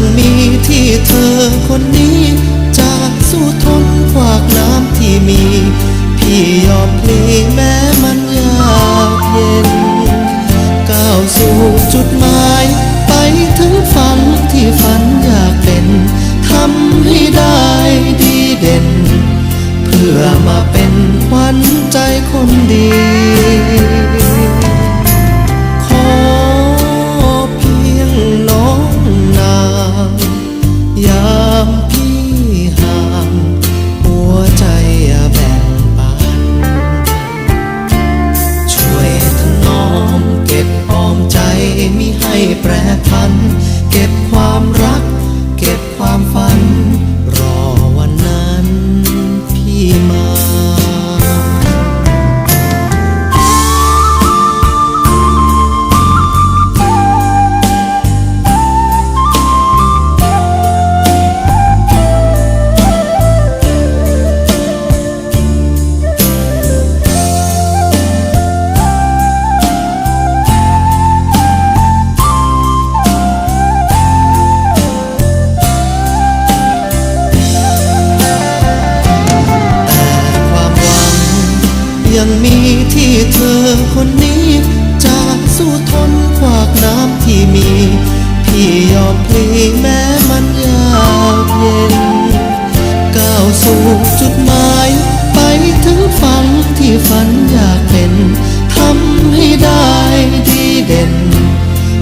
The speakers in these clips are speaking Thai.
างมีที่เธอคนนี้จะสู้ทนฝากน้ำที่มี พี่ยอมพลีแม้มันยากเย็น ก้าวสู่จุดหมาย ไปถึงฝันที่ฝันอยากเป็นทำให้ได้ดีเด่น เพื่อมาเป็นวันใจคนดี เก็บความรัก เก็บความฝันรอวัน อคนนี้จะสู้ทนขวากน้ำที่มี พี่ยอมพลีแม้มันยากเย็น ก้าวสู่จุดหมาย ไปถึงฝันที่ฝันอยากเป็นทำให้ได้ดีเด่น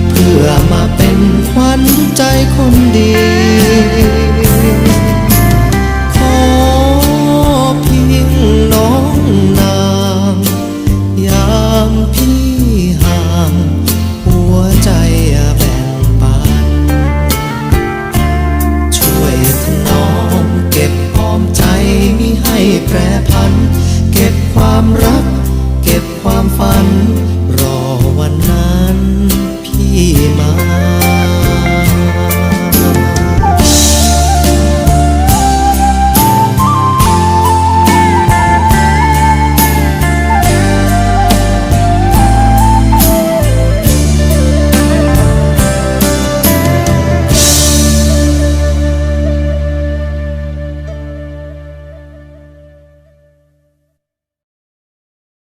เพื่อมาเป็นขวัญใจคนดี ฝัน